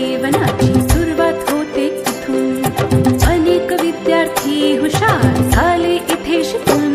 जीवनाची सुरुवात होते इथून अनेक विद्यार्थी हुशार झाले इथे शिकून.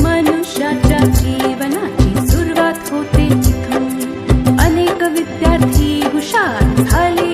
मनुष्याच्या जीवनाची सुरुवात होते इथून अनेक विद्यार्थी हुशार झाले